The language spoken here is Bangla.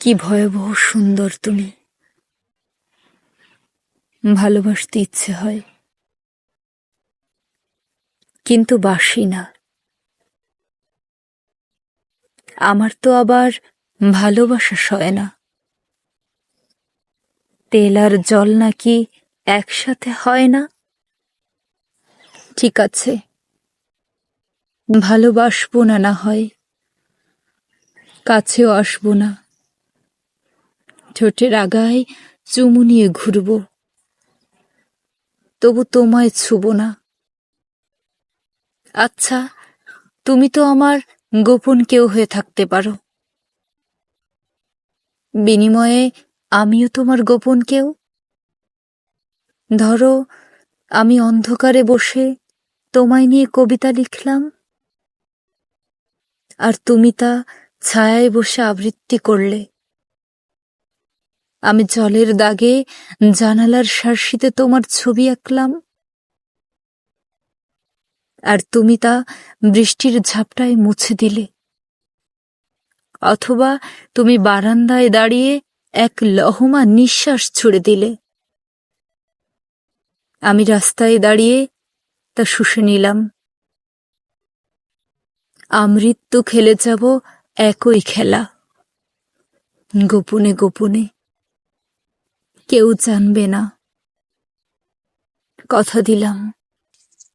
কি ভয়াবহ সুন্দর তুমি। ভালোবাসতে ইচ্ছে হয়। কিন্তু বাসি না। আমার তো আবার ভালোবাসা সয় না। তেল আর জল নাকি একসাথে হয় না? ঠিক আছে। ভালোবাসবো না না হয়। কাছেও আসব না। ঠোঁটের আগায় চুমু নিয়ে ঘুরব। তবু তোমায় ছুব না। আচ্ছা তুমি তো আমার গোপন কেউ হয়ে থাকতে পারো। বিনিময়ে আমিও তোমার গোপন কেউ? ধরো, আমি অন্ধকারে বসে তোমায় নিয়ে কবিতা লিখলাম, আর তুমি তা ছায়ায় বসে আবৃত্তি করলে। আমি জলের দাগে জানালার শার্সিতে তোমার ছবি আঁকলাম। আর তুমি তা বৃষ্টির ঝাপটায় মুছে দিলে। অথবা তুমি বারান্দায় দাঁড়িয়ে এক লহমা নিঃশ্বাস ছুড়ে দিলে। আমি রাস্তায় দাঁড়িয়ে তা শুষে নিলাম। আমৃত্যু খেলে যাব একই খেলা। গোপনে গোপনে কেউ জানবে না। কথা দিলাম।